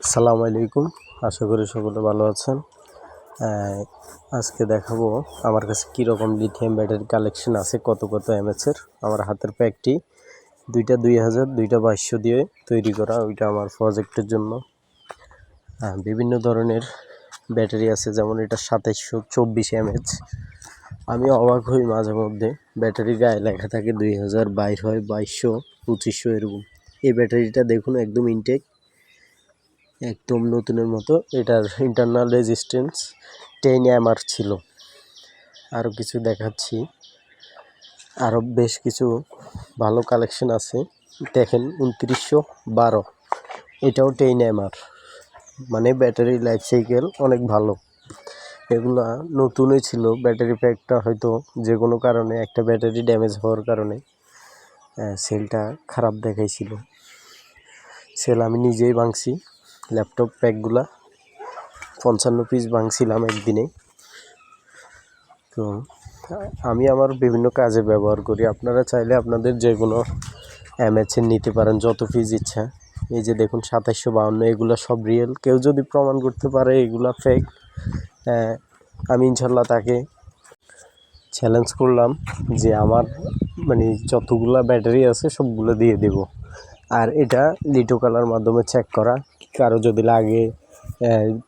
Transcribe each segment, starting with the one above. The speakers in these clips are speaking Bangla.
আসসালামু আলাইকুম। আশা করি সকলে ভালো আছেন। আজকে দেখাবো আমার কাছে কীরকম লিথিয়াম ব্যাটারি কালেকশন আছে, কত কত এমএচের আমার হাতের প্যাকটি দুইটা দুই হাজার, দুইটা বাইশশো দিয়ে তৈরি করা, ওইটা আমার প্রজেক্টের জন্য। বিভিন্ন ধরনের ব্যাটারি আছে, যেমন এটা সাতাইশশো চব্বিশ এমএচ আমি অবাক হই মাঝে মধ্যে ব্যাটারি গায়ে লেখা থাকে দুই হাজার বাইর হয়, বাইশশো, পঁচিশশো, এরকম। এই ব্যাটারিটা দেখুন একদম ইনটেক একদম নতুনের মতো। এটার ইন্টারনাল রেজিস্ট্যান্স টেন এমআর ছিল। আরও কিছু দেখাচ্ছি। আরও বেশ কিছু ভালো কালেকশন আছে। দেখেন উনত্রিশশো বারো। এটাও টেন এমআর মানে ব্যাটারি লাইফ সাইকেল অনেক ভালো। এগুলো নতুনই ছিল। ব্যাটারি প্যাকটা হয়তো যে কোনো কারণে, একটা ব্যাটারি ড্যামেজ হওয়ার কারণে সেলটা খারাপ দেখাইছিল। সেল আমি নিজেই ভাঙছি। ল্যাপটপ প্যাকগুলা পঞ্চান্ন পিস ভাঙছিলাম একদিনে। তো, আমি আমার বিভিন্ন কাজে ব্যবহার করি। আপনারা চাইলে আপনাদের যে কোনো এমএচের নিতে পারেন, যত পিস ইচ্ছা। এই যে দেখুন, সাতাশশো বাউন্ন, এগুলো সব রিয়েল কেউ যদি প্রমাণ করতে পারে এগুলা ফেক আমি ইনশাল্লাহ তাকে চ্যালেঞ্জ করলাম যে আমার মানে যতগুলা ব্যাটারি আছে সবগুলো দিয়ে দেব। আর এটা লিটো কালার মাধ্যমে চেক করা। কারও যদি লাগে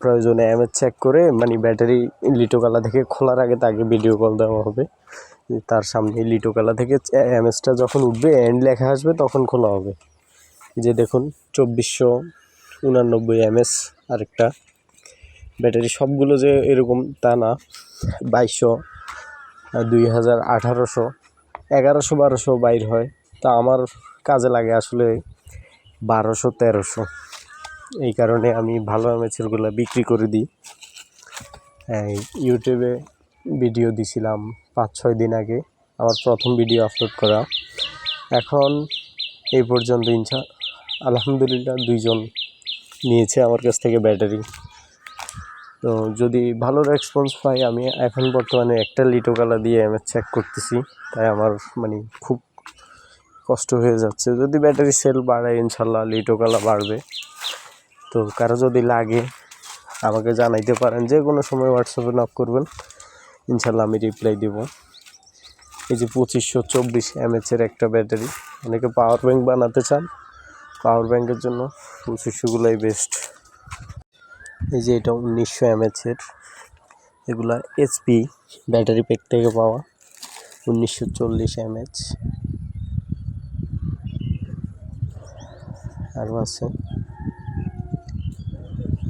প্রয়োজনে এমএচ চেক করে মানে ব্যাটারি লিটো কালা থেকে খোলার আগে তাকে ভিডিও কল দেওয়া হবে। তার সামনে লিটো কালা থেকে এমএসটা যখন উঠবে এন্ড লেখা আসবে, তখন খোলা হবে। যে দেখুন, চব্বিশশো উনানব্বই এমএস আরেকটা। ব্যাটারি সবগুলো যে এরকম তা না, বাইশশো, দুই হাজার আঠারোশো, এগারোশো বারোশো বাইর হয়। তা আমার কাজে লাগে আসলে বারোশো তেরোশো। এই কারণে আমি ভালো অ্যামেচারগুলো বিক্রি করে দিই। ইউটিউবে ভিডিও দিছিলাম পাঁচ, ছয় দিন আগে, আমার প্রথম ভিডিও আপলোড করা। এখন এই পর্যন্ত ইনশা, আলহামদুলিল্লাহ দুইজন নিয়েছে আমার কাছ থেকে ব্যাটারি তো যদি ভালো রেসপন্স পাই, আমি এখন বর্তমানে একটা লিটো কালা দিয়ে এমএচ চেক করতেছি, তাই আমার মানে খুব কষ্ট হয়ে যাচ্ছে। যদি ব্যাটারি সেল বাড়ায়, ইনশাল্লাহ লিটো কালা বাড়বে। তো কারও যদি লাগে, আমাকে জানাইতে পারেন। যে কোনো সময় হোয়াটসঅ্যাপে নক করবেন, ইনশাল্লাহ আমি রিপ্লাই দেব। এই যে পঁচিশশো চব্বিশ এমএচের একটা ব্যাটারি, অনেকে পাওয়ার ব্যাংক বানাতে চান পাওয়ার ব্যাংকের জন্য পঁচিশশোগুলোই বেস্ট এই যে এটা উনিশশো এমএচের এগুলা এইচপি ব্যাটারি প্যাক থেকে পাওয়া, উনিশশো চল্লিশ এমএচ আরও আছে।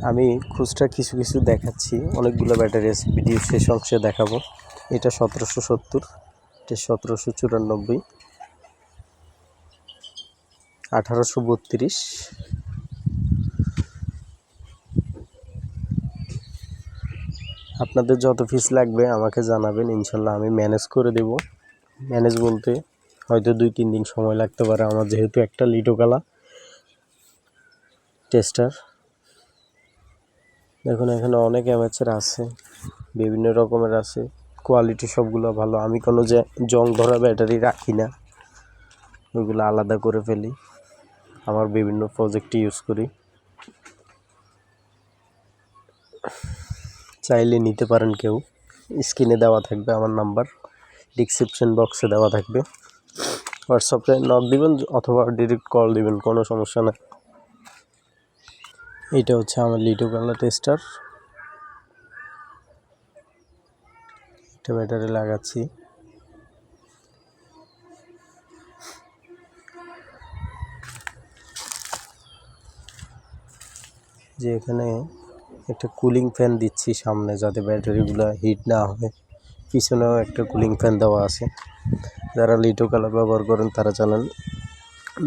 আমি খুচরা কিছু কিছু দেখাচ্ছি। অনেকগুলো ব্যাটারি ভিডিও শেষ অংশে দেখাবো। এটা সতেরোশো সত্তর, এটা সতেরোশো চুরানব্বই, আঠারোশো বত্রিশ, আপনাদের যত ফিস লাগবে আমাকে জানাবেন, ইনশাল্লাহ আমি ম্যানেজ করে দেব। ম্যানেজ বলতে হয়তো দুই তিন দিন সময় লাগতে পারে, আমার যেহেতু একটা লিটোকালা টেস্টার দেখুন, এখানে অনেক অ্যামেচার আছে, বিভিন্ন রকমের আছে কোয়ালিটি সবগুলো ভালো। আমি কোনো যে জং ধরা ব্যাটারি রাখি না, ওইগুলো আলাদা করে ফেলি। আমার বিভিন্ন প্রজেক্টে ইউজ করি। চাইলে নিতে পারেন কেউ। স্ক্রিনে দেওয়া থাকবে আমার নাম্বার ডিসক্রিপশন বক্সে দেওয়া থাকবে। হোয়াটসঅ্যাপে নক দিবেন অথবা ডিরেক্ট কল দিবেন, কোনো সমস্যা নেই। এইটা হচ্ছে আমার লিটো কালার টেস্টার একটা ব্যাটারি লাগাচ্ছি। যে এখানে একটা কুলিং ফ্যান দিচ্ছি সামনে যাতে ব্যাটারিগুলো হিট না হয় পিছনেও একটা কুলিং ফ্যান দেওয়া আছে। যারা লিটো কালার ব্যবহার করেন তারা জানেন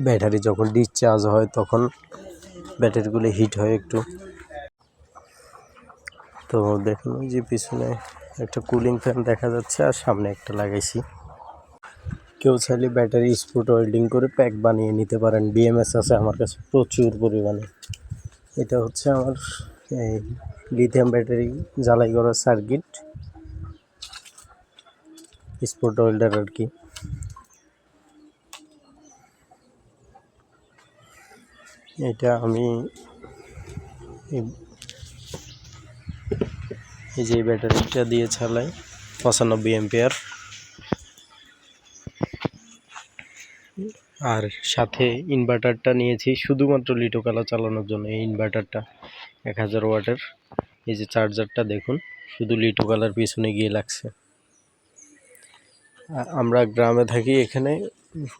ব্যাটারি যখন ডিসচার্জ হয় তখন ব্যাটারিগুলো হিট হয় একটু। তো দেখুন যে পিছনে একটা কুলিং ফ্যান দেখা যাচ্ছে আর সামনে একটা লাগাইছি। কেউ চাইলে ব্যাটারি স্পোর্ট ওয়েল্ডিং করে প্যাক বানিয়ে নিতে পারেন। বিএমএস আছে আমার কাছে প্রচুর পরিমাণে। এটা হচ্ছে আমার এই লিথিয়াম ব্যাটারি জ্বালাই করার সার্কিট স্পোর্ট ওয়েল্ডার আর কি। এটা আমি এই- যে ব্যাটারিটা দিয়ে চালাই, পঁচানব্বই এম্পিয়ার আর সাথে ইনভার্টারটা নিয়েছি, শুধুমাত্র লিটো কালা চালানোর জন্য এই ইনভার্টারটা এক হাজার ওয়াটের। এই যে চার্জারটা দেখুন, শুধু লিটো কালার পিছনে গিয়ে লাগছে। আমরা গ্রামে থাকি, এখানে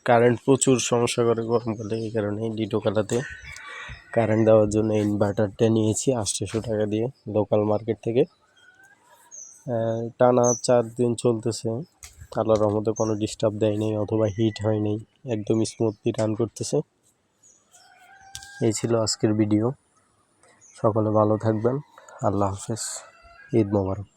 কারেন্ট প্রচুর সমস্যা করে গরমকালে এই কারণে লিটো কালাতে কারেন্ট দেওয়ার জন্য ইনভার্টারটা নিয়েছি আটশোশো টাকা দিয়ে লোকাল মার্কেট থেকে। টানা চার দিন চলতেছে। আল্লাহর রহমতে কোনো ডিস্টার্ব দেয় নেই অথবা হিট হয় নাই, একদম স্মুথলি রান করতেছে। এই ছিল আজকের ভিডিও সকলে ভালো থাকবেন। আল্লাহ হাফেজ। ঈদ মোবারক।